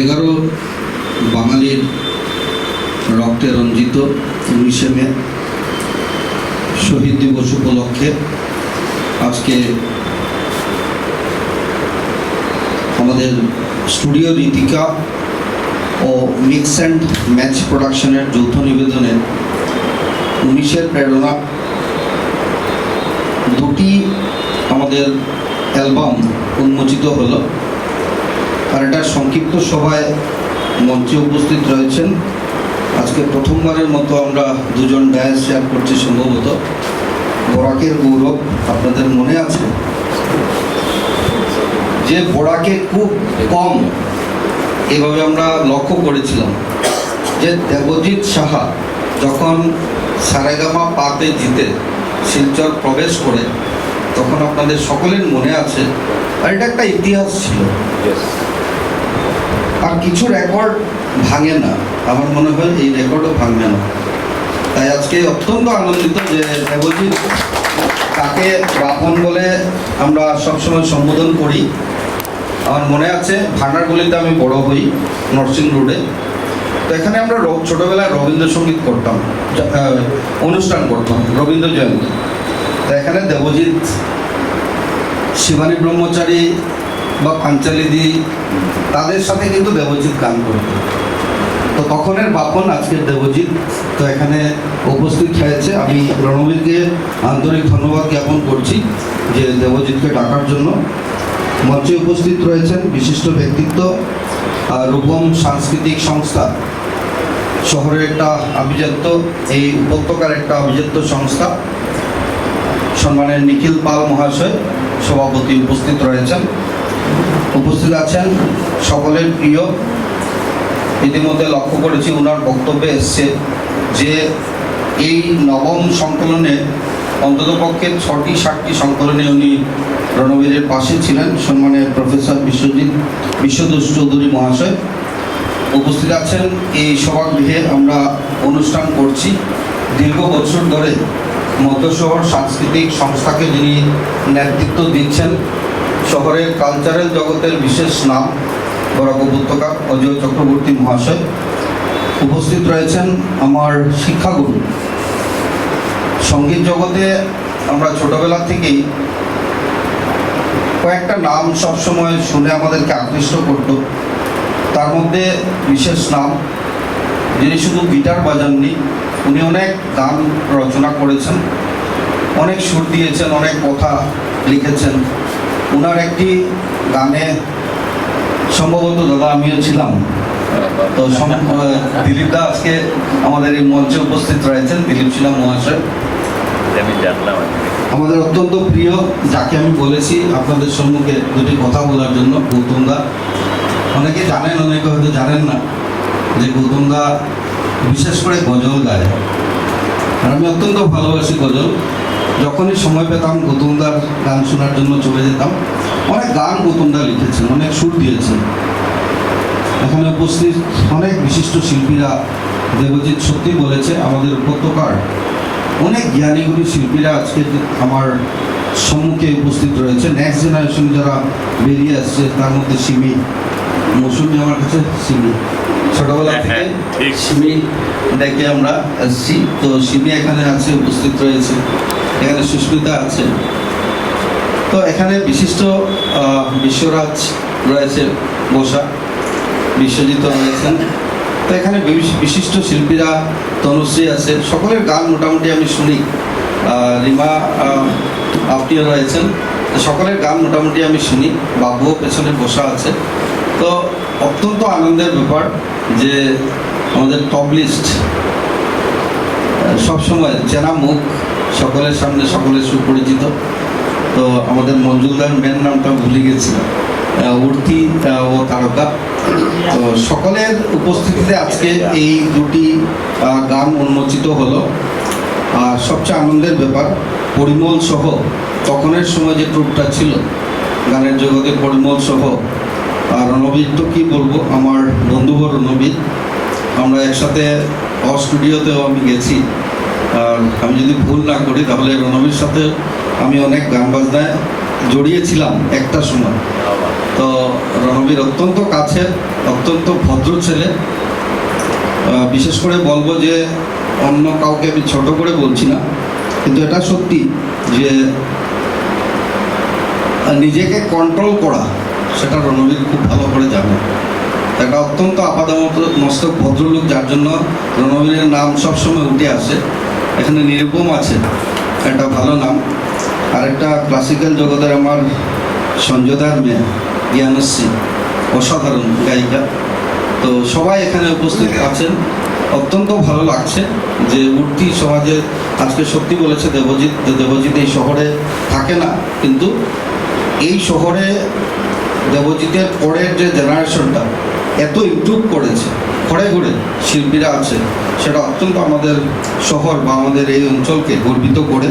এগারো বাঙালির রক্তে রঞ্জিত উনিশে মে, শহীদ দিবস উপলক্ষে আজকে আমাদের স্টুডিও রীতিকা ও মিক্স অ্যান্ড ম্যাচ প্রোডাকশনের যৌথ নিবেদনে উনিশের প্রেরণা দুটি আমাদের অ্যালবাম উন্মোচিত হলো। আর এটা সংক্ষিপ্ত সভায় মঞ্চে উপস্থিত রয়েছেন। আজকে প্রথমবারের মতো আমরা দুজন ডায়াস শেয়ার করছি সম্ভবত। বরাকের গৌরব আপনাদের মনে আছে? যে বরাকে খুব কম এভাবে আমরা লক্ষ্য করেছিলাম। যে দেবজিৎ সাহা যখন সারেগামা পাতে জিতে শিলচর প্রবেশ করে, তখন আপনাদের সকলের মনে আছে, আর এটা একটা ইতিহাস ছিল। আর কিছু রেকর্ড ভাঙে না। আমার মনে হয় এই রেকর্ডও ভাঙবে না। তাই আজকে অত্যন্ত আনন্দিত যে দেবজিৎ তাকে বাপন বলে আমরা সবসময় সম্বোধন করি। আমার মনে আছে ভান্ডারগুলিতে আমি বড় হই নরসিং রোডে। তো এখানে আমরা ছোটবেলায় রবীন্দ্রসঙ্গীত করতাম অনুষ্ঠান করতাম, রবীন্দ্র জয়ন্তী। তো এখানে দেবজিৎ, শিবানী ব্রহ্মচারী বা পাঞ্চালিদি তাদের সাথে কিন্তু দেবজিৎ গান করত। তো তখনের বাপন আজকের দেবজিৎ, তো এখানে উপস্থিত হয়েছে। আমি রণবীরকে আন্তরিক ধন্যবাদ জ্ঞাপন করছি যে দেবজিৎকে ডাকার জন্য। মঞ্চে উপস্থিত রয়েছেন বিশিষ্ট ব্যক্তিত্ব রূপম সাংস্কৃতিক সংস্থা। শহরের একটা আভিজাত্য, এই উপত্যকার একটা আভিজাত্য সংস্থা। সম্মানের নিখিল পাল মহাশয় সভাপতি উপস্থিত রয়েছেন। উপস্থিত আছেন সকলের প্রিয়। ইতিমধ্যে লক্ষ্য করেছি ওনার বক্তব্যে এসছে যে এই নবম সংকলনে অন্ততপক্ষে ছটি সাতটি সংকলনে উনি রণবীরের পাশে ছিলেন, সম্মানের প্রফেসর বিশ্বজিৎ, বিশ্বদোষ চৌধুরী মহাশয়। উপস্থিত আছেন এই সভাগৃহে আমরা অনুষ্ঠান করছি। দীর্ঘ বছর ধরে মধ্য শহর সাংস্কৃতিক সংস্থাকে যিনি নেতৃত্ব দিচ্ছেন শহরের কালচারাল জগতের বিশেষ নাম বরাক উপত্যকা অজয় চক্রবর্তী মহাশয় উপস্থিত রয়েছেন আমার শিক্ষাগুরু। সংগীত জগতে আমরা ছোটবেলা থেকেই কয়েকটা নাম সবসময় শুনে আমাদেরকে আকৃষ্ট করত। তার মধ্যে বিশেষ নাম যিনি শুধু গিটার বাজাননি, উনি অনেক গান রচনা করেছেন, অনেক সুর দিয়েছেন, অনেক কথা লিখেছেন। ওনার একটি গানে সম্ভবত দাদা আমিও ছিলাম। তো দিলীপ দা আজকে আমাদের এই মঞ্চে উপস্থিত রয়েছেন। দিলীপ ছিলাম মহাশয়। আমাদের অত্যন্ত প্রিয় যাকে আমি বলেছি আপনাদের সম্মুখে দুটি কথা বলার জন্য গৌতম দা। অনেকে জানেন অনেকে হয়তো জানেন না যে গৌতম দা বিশেষ করে গজল গায়। আর আমি অত্যন্ত ভালোবাসি গজল। যখনই সময় পেতাম গৌতম দার গান শোনার জন্য চলে যেতাম। অনেক গান গৌতম দা লিখেছেন অনেক সুর দিয়েছেন। এখানে উপস্থিত অনেক বিশিষ্ট শিল্পীরা দেবজিৎ সত্যি বলেছে আমাদের উপত্যকার অনেক জ্ঞানীগুণী শিল্পীরা আজকে আমার সম্মুখে উপস্থিত রয়েছে। নেক্সট জেনারেশন যারা বেরিয়ে আসছে তার মধ্যে সিমি। মৌসুমি আমার কাছে সিমি। ছোটবেলা থেকে হ্যাঁ। সিমি ডেকে আমরা আসছি। তো সিমি এখানে আছে উপস্থিত রয়েছে। এখানে সুস্মিতা আছে তো এখানে বিশিষ্ট বিশ্বরাজ রয়েছে বসা বিশ্বজিৎ রয়েছেন। তো এখানে বিশিষ্ট শিল্পীরা তনুশ্রী আছে সকলের গান মোটামুটি আমি শুনি। রিমা আপনিও রয়েছেন। সকলের গান মোটামুটি আমি শুনি। বাবুও পেছনে বসা আছে। তো অত্যন্ত আনন্দের ব্যাপার যে আমাদের টপ লিস্ট সবসময় চেনা মুখ সকলের সামনে সকলের সুপরিচিত। তো আমাদের মঞ্জুলদার মেন নামটা ভুলে গেছি উর্তি ও তারকা। তো সকলের উপস্থিতিতে আজকে এই দুটি গান উন্মোচিত হলো। আর সবচেয়ে আনন্দের ব্যাপার, পরিমল সহ তখনের সময় যে ট্রুপটা ছিল, গানের জগতে পরিমল সহ, আর রণবীর তো কী বলব, আমার বন্ধুবর রণবীর। আমরা একসাথে অ স্টুডিওতেও আমি গেছি। আর আমি যদি ভুল না করি, তাহলে রণবীর সাথে আমি অনেক গান বাজনায় জড়িয়েছিলাম একটা সময়। তো রণ রণবীর অত্যন্ত কাছের, অত্যন্ত ভদ্র ছেলে। বিশেষ করে বলব যে অন্য কাউকে আমি ছোট করে বলছি না, কিন্তু এটা সত্যি যে নিজেকে কন্ট্রোল করা, সেটা রণবীর খুব ভালো করে জানে। একটা অত্যন্ত আপাদামত ভদ্রলোক, যার জন্য রণবীরের নাম সবসময় উঠে আসে। এখানে নিরুপম আছে একটা ভালো নাম। আর একটা ক্লাসিক্যাল জগতের আমার সঞ্জয়দার মেয়ে জ্ঞানশ্রী অসাধারণ গায়িকা। তো সবাই এখানে উপস্থিত আছেন। অত্যন্ত ভালো লাগছে যে মূর্তি সমাজে আজকে সত্যি বলেছে দেবজিৎ যে দেবজিৎ এই শহরে থাকে না। কিন্তু এই শহরে দেবজিতের পরের যে জেনারেশনটা এত ইমপ্রুভ করেছে। ঘরে ঘরে শিল্পীরা আছে, সেটা অত্যন্ত আমাদের শহর বা আমাদের এই অঞ্চলকে গর্বিত করে।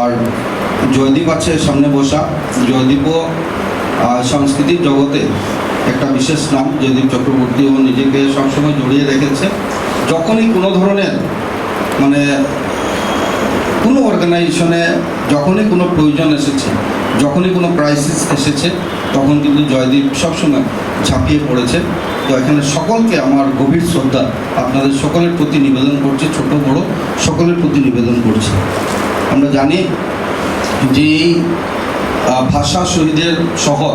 আর জয়দীপ আছে সামনে বসা। জয়দীপও সাংস্কৃতিক জগতে একটা বিশেষ নাম, জয়দীপ চক্রবর্তী। ও নিজেকে সবসময় জড়িয়ে রেখেছে। যখনই কোনো ধরনের মানে কোনো অর্গানাইজেশনে যখনই কোনো প্রয়োজন এসেছে, যখনই কোনো ক্রাইসিস এসেছে তখন কিন্তু জয়দীপ সবসময় ঝাঁপিয়ে পড়েছে। তো এখানে সকলকে আমার গভীর শ্রদ্ধা। আপনাদের সকলের প্রতি নিবেদন করছি, ছোট, বড়, সকলের প্রতি নিবেদন করছি। আমরা জানি যে এই ভাষা শহীদের শহর,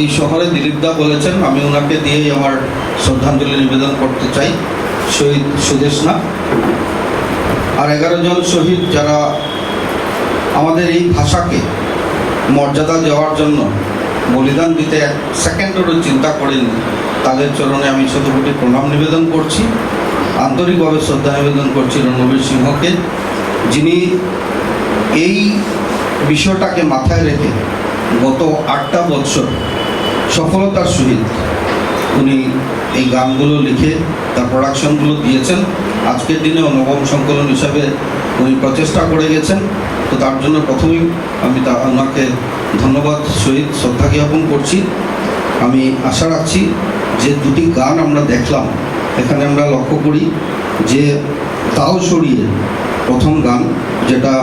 এই শহরে দিলীপদা বলেছেন, আমি ওনাকে দিয়েই আমার শ্রদ্ধাঞ্জলি নিবেদন করতে চাই, শহীদ সুদেশনা আর এগারো জন শহীদ যারা আমাদের এই ভাষাকে মর্যাদা দেওয়ার জন্য বলিদান দিতে এক সেকেন্ডেরও চিন্তা করেন তাদের চরণে আমি শতকোটি প্রণাম নিবেদন করছি। আন্তরিকভাবে শ্রদ্ধা নিবেদন করছি রণবীর সিংহকে, যিনি এই বিষয়টাকে মাথায় রেখে গত আটটা বছর সফলতার সহিত উনি এই গানগুলো লিখে, তার প্রোডাকশনগুলো দিয়েছেন। আজকের দিনেও নবম সংকলন হিসাবে উনি প্রচেষ্টা করে গেছেন। তো তার জন্য প্রথমেই আমি তা ওনাকে ধন্যবাদ সহিত শ্রদ্ধা জ্ঞাপন করছি। আমি আশা রাখছি যে দুটি গান আমরা দেখলাম। এখানে আমরা লক্ষ্য করি যে তাও সরিয়ে প্রথম গান, যেটা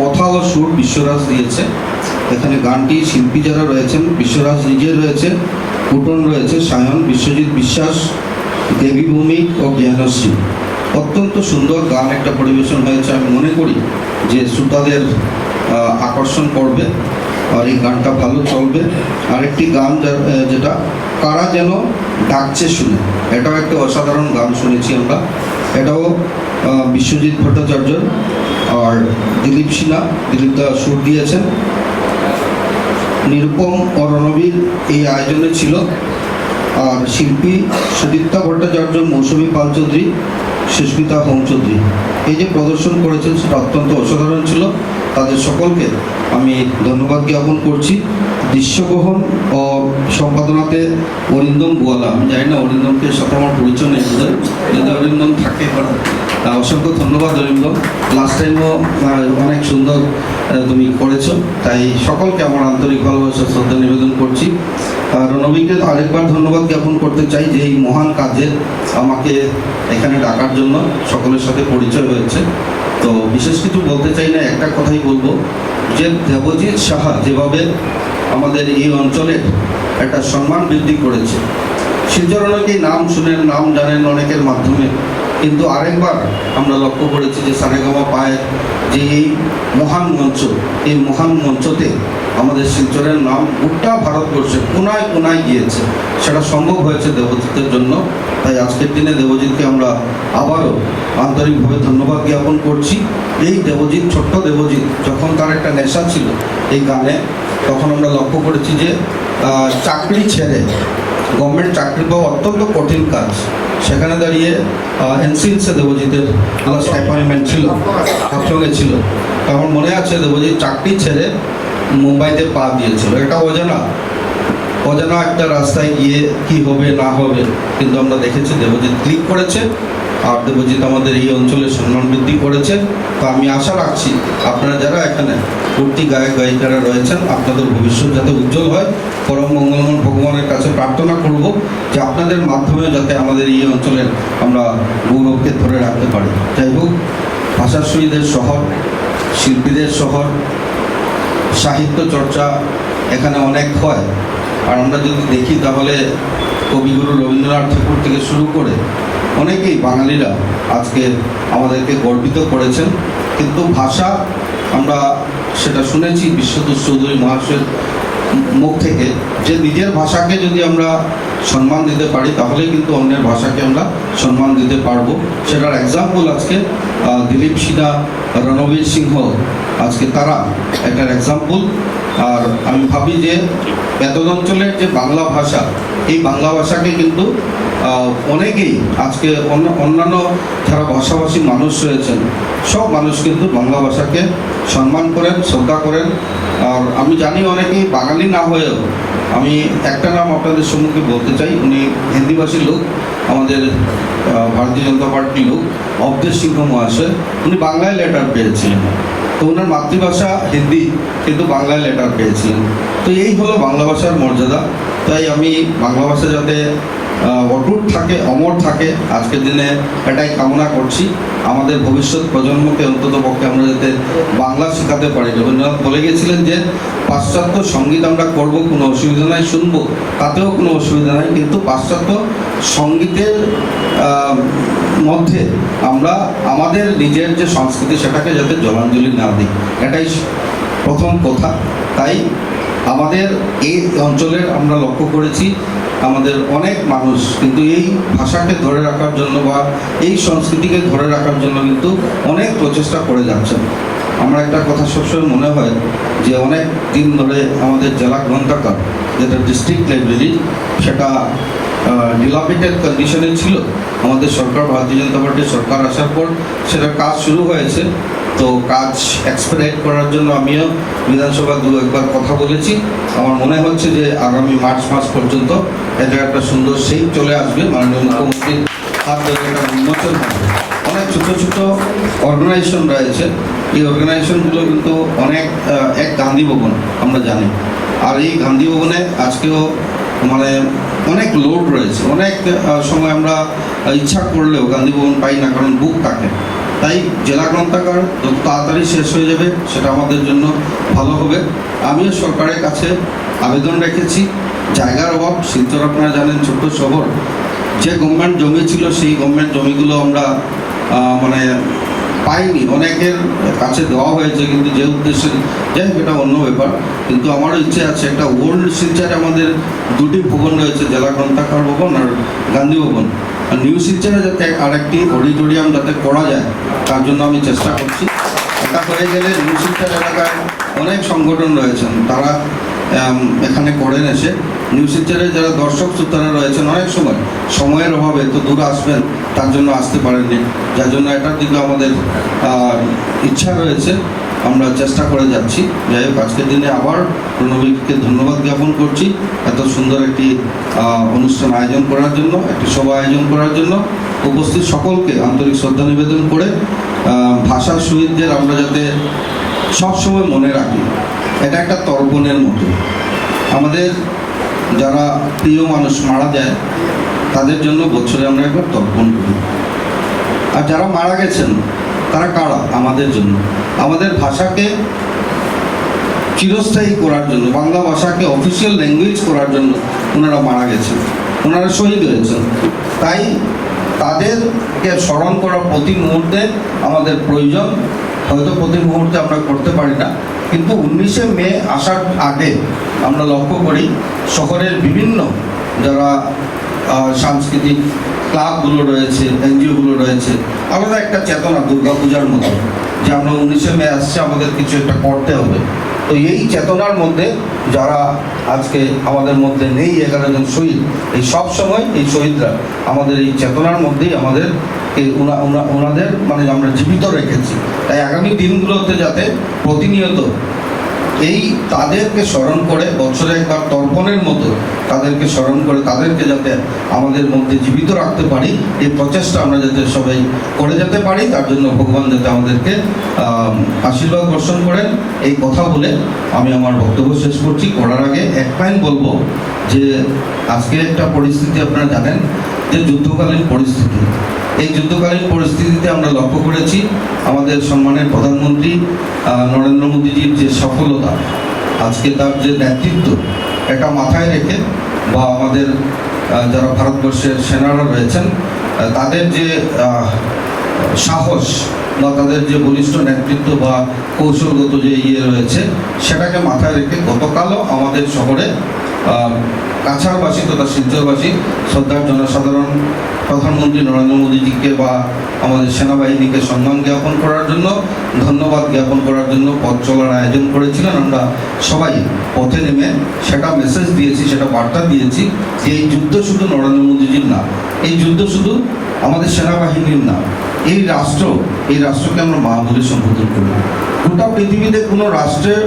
কথা ও সুর বিশ্বরাজ দিয়েছে। এখানে গানটি শিল্পী যারা রয়েছেন, বিশ্বরাজ নিজে রয়েছে কুটন রয়েছে, সায়ন, বিশ্বজিৎ বিশ্বাস, দেবী ভৌমিক ও জ্ঞানশ্রী। অত্যন্ত সুন্দর গান একটা পরিবেশন হয়েছে। আমি মনে করি যে শ্রোতাদের আকর্ষণ করবে। আর এই গানটা ভালো চলবে। আরেকটি গান যেটা কারা যেন ডাকছে শুনে। এটাও একটা অসাধারণ গান শুনেছি আমরা। এটাও বিশ্বজিৎ ভট্টাচার্য আর দিলীপ সিনহা, দিলীপ দা সুর দিয়েছেন। নিরুপম ও রণবীর এই আয়োজনে ছিল। আর শিল্পী সুদীপ্তা ভট্টাচার্য, মৌসুমী পাল চৌধুরী সুস্মিতা হোম চৌধুরী। এই যে প্রদর্শন করেছেন, সেটা অত্যন্ত অসাধারণ ছিল। তাদের সকলকে আমি ধন্যবাদ জ্ঞাপন করছি। দৃশ্যগ্রহণ ও সম্পাদনাতে অরিন্দম গোয়ালা, আমি জানি না অরিন্দমকে সাথে আমার পরিচয় নেই অরিন্দম থাকে অসংখ্য ধন্যবাদ অরিন্দম লাস্ট টাইমও অনেক সুন্দর তুমি করেছ। তাই সকলকে আমার আন্তরিক ভালোবাসা, শ্রদ্ধা নিবেদন করছি। আর রণবীরকে আরেকবার ধন্যবাদ জ্ঞাপন করতে চাই যে এই মহান কাজে আমাকে এখানে ডাকার জন্য সকলের সাথে পরিচয় হয়েছে। তো বিশেষ কিছু বলতে চাই না, একটা কথাই বলব। যে দেবজিৎ সাহা যেভাবে আমাদের এই অঞ্চলের একটা সম্মান বৃদ্ধি করেছে অনেকেই নাম শুনেন নাম জানেন অনেকের মাধ্যমে। কিন্তু আরেকবার আমরা লক্ষ্য করেছি যে সারেগামা পায়ের যে এই মহান মঞ্চ, এই মহান মঞ্চতে আমাদের শিলচরের নাম গোটা ভারতবর্ষে কোনায় কোনায় গিয়েছে। সেটা সম্ভব হয়েছে দেবজিতের জন্য। তাই আজকের দিনে দেবজিৎকে আমরা আবারও আন্তরিকভাবে ধন্যবাদ জ্ঞাপন করছি। এই দেবজিৎ, ছোট্ট দেবজিৎ, যখন তার একটা নেশা ছিল এই গানে, তখন আমরা লক্ষ্য করেছি যে চাকরি ছেড়ে গভর্নমেন্ট চাকরি পাওয়া অত্যন্ত কঠিন কাজ। সেখানে দাঁড়িয়ে এনসিএলসে দেবজিতের আমার অ্যাপয়েন্টমেন্ট ছিল সঙ্গে ছিল। আমার মনে আছে দেবজিৎ চাকরি ছেড়ে মুম্বাইতে পা দিয়েছিল। এটা অজানা। অজানা একটা রাস্তায় গিয়ে কি হবে, না হবে, কিন্তু আমরা দেখেছি দেবজিৎ ক্লিক করেছে। আর আমাদের এই অঞ্চলের সম্মান বৃদ্ধি করেছে তো আমি আশা রাখছি আপনারা যারা এখানে ভর্তি গায়ক, গায়িকারা রয়েছেন, আপনাদের ভবিষ্যৎ যাতে উজ্জ্বল হয়। পরম মঙ্গলমন ভগবানের কাছে প্রার্থনা করব যে আপনাদের মাধ্যমে যাতে আমাদের এই অঞ্চলের আমরা গৌরবকে ধরে রাখতে পারি। যাই হোক ভাষা শহীদের শহর, শিল্পীদের শহর, সাহিত্য চর্চা এখানে অনেক হয়। আর আমরা যদি দেখি তাহলে কবিগুরু রবীন্দ্রনাথ ঠাকুর থেকে শুরু করে অনেকেই বাঙালিরা আজকে আমাদেরকে গর্বিত করেছেন, কিন্তু ভাষা আমরা সেটা শুনেছি বিশ্বদূত চৌধুরী মহাশয়ের মুখ থেকে, যে নিজের ভাষাকে যদি আমরা সম্মান দিতে পারি, তাহলেই কিন্তু অন্যের ভাষাকে আমরা সম্মান দিতে পারব। সেটার এক্সাম্পল আজকে দিলীপ সিনহা, রণবীর সিংহ, আজকে তারা একটা এক্সাম্পল আর আমি ভাবি যে, বেতন অঞ্চলের যে বাংলা ভাষা, এই বাংলা ভাষাকে কিন্তু অনেকেই আজকে অন্য অন্যান্য যারা ভাষাভাষী মানুষ রয়েছেন, সব মানুষ কিন্তু বাংলা ভাষাকে সম্মান করেন, শ্রদ্ধা করেন। আর আমি জানি অনেকেই বাঙালি না হয়েও, আমি একটা নাম আপনাদের সম্মুখে বলতে চাই, উনি হিন্দিভাষী লোক, আমাদের ভারতীয় জনতা পার্টির লোক অবদেশ সিংহ মহাশয়। উনি বাংলায় লেটার পেয়েছিলেন। তো ওনার মাতৃভাষা হিন্দি, কিন্তু বাংলায় লেটার পেয়েছিলেন। তো এই হলো বাংলা ভাষার মর্যাদা। তাই আমি বাংলা ভাষা যাতে অটুট থাকে, অমর থাকে। আজকের দিনে এটাই কামনা করছি। আমাদের ভবিষ্যৎ প্রজন্মকে অন্তত পক্ষে আমরা যাতে বাংলা শেখাতে পারি। রবীন্দ্রনাথ বলে গেছিলেন যে, পাশ্চাত্য সংগীত আমরা করব, কোনো অসুবিধা নাই, শুনব। তাতেও কোনো অসুবিধা নাই, কিন্তু পাশ্চাত্য সঙ্গীতের মধ্যে আমরা আমাদের নিজের যে সংস্কৃতি, সেটাকে যাতে জলাঞ্জলি না দিই। এটাই প্রথম কথা। তাই আমাদের এই অঞ্চলের আমরা লক্ষ্য করেছি, আমাদের অনেক মানুষ কিন্তু এই ভাষাকে ধরে রাখার জন্য বা এই সংস্কৃতিকে ধরে রাখার জন্য কিন্তু অনেক প্রচেষ্টা করে যাচ্ছেন। আমার একটা কথা সবসময় মনে হয় যে অনেক দিন ধরে আমাদের জেলা গ্রন্থাগার, যেটা ডিস্ট্রিক্ট লাইব্রেরি সেটা ডিলাপিটেড কন্ডিশনে ছিল। আমাদের সরকার, ভারতীয় জনতা পার্টির সরকার আসার পর সেটা কাজ শুরু হয়েছে। তো কাজ এক্সপেরাইট করার জন্য আমিও বিধানসভা দু একবার কথা বলেছি। আমার মনে হচ্ছে যে আগামী মার্চ মাস পর্যন্ত এটা একটা সুন্দর সেই চলে আসবে। মাননীয় মুখ্যমন্ত্রীর হাত ধরে এটা উন্মোচন অনেক ছোট ছোট অর্গানাইজেশন রয়েছে। এই অর্গানাইজেশনগুলো কিন্তু অনেক এক গান্ধী ভবন, আমরা জানি। আর এই গান্ধী ভবনে আজকেও মানে অনেক লোড রয়েছে। অনেক সময় আমরা ইচ্ছা করলেও গান্ধী ভবন পাই না, কারণ বুক থাকে। তাই জেলা গ্রন্থাগার যত তাড়াতাড়ি শেষ হয়ে যাবে সেটা আমাদের জন্য ভালো হবে। আমিও সরকারের কাছে আবেদন রেখেছি। জায়গার অভাব, শিলচর আপনারা জানেন ছোট্ট শহর। যে গভর্নমেন্ট জমি ছিল সেই গভর্নমেন্ট জমিগুলো আমরা মানে পাইনি। অনেকের কাছে দেওয়া হয়েছে কিন্তু যে উদ্দেশ্যে, যাই এটা অন্য ব্যাপার। কিন্তু আমারও ইচ্ছে আছে একটা ওল্ড শিলচারে আমাদের দুটি ভবন রয়েছে, জেলা গ্রন্থাগার ভবন আর গান্ধী ভবন। নিউ শিলচারে যাতে আরেকটি অডিটোরিয়াম যাতে করা যায়, তার জন্য আমি চেষ্টা করছি। এটা হয়ে গেলে নিউ শিলচার এলাকায় অনেক সংগঠন রয়েছেন, তারা এখানে করেন এসে। নিউ শিলচরের যারা দর্শক শ্রোতারা রয়েছেন, অনেক সময় সময়ের অভাবে তো দূরে আসবেন, তার জন্য আসতে পারেননি। যার জন্য এটার দিকে আমাদের ইচ্ছা রয়েছে। আমরা চেষ্টা করে যাচ্ছি। যাই হোক আজকের দিনে আবার প্রণবীকে ধন্যবাদ জ্ঞাপন করছি এত সুন্দর একটি অনুষ্ঠান আয়োজন করার জন্য একটি সভা আয়োজন করার জন্য। উপস্থিত সকলকে আন্তরিক শ্রদ্ধা নিবেদন করে আহ, ভাষা শহীদদের আমরা যাতে সবসময় মনে রাখি এটা একটা তর্পণের মতো। আমাদের যারা প্রিয় মানুষ মারা যায় তাদের জন্য বছরে আমরা একবার তর্পণ করি। আর যারা মারা গেছেন তারা কারা? আমাদের জন্য। আমাদের ভাষাকে চিরস্থায়ী করার জন্য, বাংলা ভাষাকে অফিসিয়াল ল্যাঙ্গুয়েজ করার জন্য ওনারা মারা গেছেন, ওনারা শহীদ হয়েছেন। তাই তাদেরকে স্মরণ করা প্রতি মুহূর্তে আমাদের প্রয়োজন। হয়তো প্রতি মুহূর্তে আমরা করতে পারি না, কিন্তু উনিশে মে আসার আগে আমরা লক্ষ্য করি, শহরের বিভিন্ন যারা সাংস্কৃতিক ক্লাবগুলো রয়েছে, এনজিওগুলো রয়েছে আলাদা একটা চেতনা, দুর্গাপূজার মতো, যে আমরা উনিশে মে আসছে, আমাদের কিছু একটা করতে হবে। তো এই চেতনার মধ্যে যারা আজকে আমাদের মধ্যে নেই, এগারো জন শহীদ, এই সব সময় এই শহীদরা আমাদের এই চেতনার মধ্যেই আমাদের ওনাদের মানে আমরা জীবিত রেখেছি। তাই আগামী দিনগুলোতে যাতে প্রতিনিয়ত এই তাদেরকে স্মরণ করে বছরে একবার তর্পণের মতো তাদেরকে স্মরণ করে তাদেরকে যাতে আমাদের মধ্যে জীবিত রাখতে পারি, এই প্রচেষ্টা আমরা যাতে সবাই করে যেতে পারি, তার জন্য ভগবান যাতে আমাদেরকে আশীর্বাদ বর্ষণ করেন। এই কথা বলে আমি আমার বক্তব্য শেষ করছি। করার আগে এক লাইন বলব যে আজকে একটা পরিস্থিতি আপনারা জানেন যে যুদ্ধকালীন পরিস্থিতি। এই যুদ্ধকালীন পরিস্থিতিতে আমরা লক্ষ্য করেছি আমাদের সম্মানের প্রধানমন্ত্রী নরেন্দ্র মোদীজির যে সফলতা, আজকে তার যে নেতৃত্ব, এটা মাথায় রেখে বা আমাদের যারা ভারতবর্ষের সেনারা রয়েছেন তাদের যে সাহস বা তাদের যে বলিষ্ঠ নেতৃত্ব বা কৌশলগত যে ইয়ে রয়েছে, সেটাকে মাথায় রেখে গতকালও আমাদের শহরে কাছাড়বাসী তথা শিলচরবাসী, শ্রদ্ধার জনসাধারণ, প্রধানমন্ত্রী নরেন্দ্র মোদীজিকে বা আমাদের সেনাবাহিনীকে সম্মান জ্ঞাপন করার জন্য, ধন্যবাদ জ্ঞাপন করার জন্য পথ চলার আয়োজন করেছিলেন। আমরা সবাই পথে নেমে সেটা মেসেজ দিয়েছি, সেটা বার্তা দিয়েছি যে এই যুদ্ধ শুধু নরেন্দ্র মোদীজির না, এই যুদ্ধ শুধু আমাদের সেনাবাহিনীর না, এই রাষ্ট্র, এই রাষ্ট্রকে আমরা মা বলে সম্বোধন করি গোটা পৃথিবীতে কোনো রাষ্ট্রের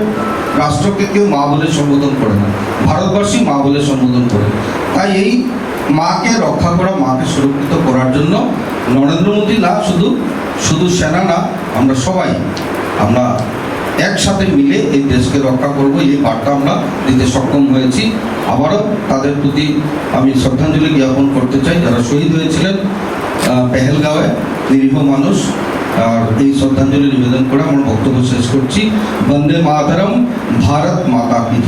রাষ্ট্রকে কেউ মা বলে সম্বোধন করে না। ভারতবর্ষী মা বলে সম্বোধন করে। তাই এই মাকে রক্ষা করা, মাকে সুরক্ষিত করার জন্য নরেন্দ্র মোদী না, শুধু শুধু সেনা না, আমরা সবাই, আমরা একসাথে মিলে এই দেশকে রক্ষা করব, এই বার্তা আমরা দিতে সক্ষম হয়েছি। আবারও তাদের প্রতি আমি শ্রদ্ধাঞ্জলি জ্ঞাপন করতে চাই। যারা শহীদ হয়েছিলেন পেহেলগাঁওয়ে নিরীহ মানুষ আর এই শ্রদ্ধাঞ্জলি নিবেদন করে আমার বক্তব্য শেষ করছি। বন্দে মাতারম ভারত মাতা কি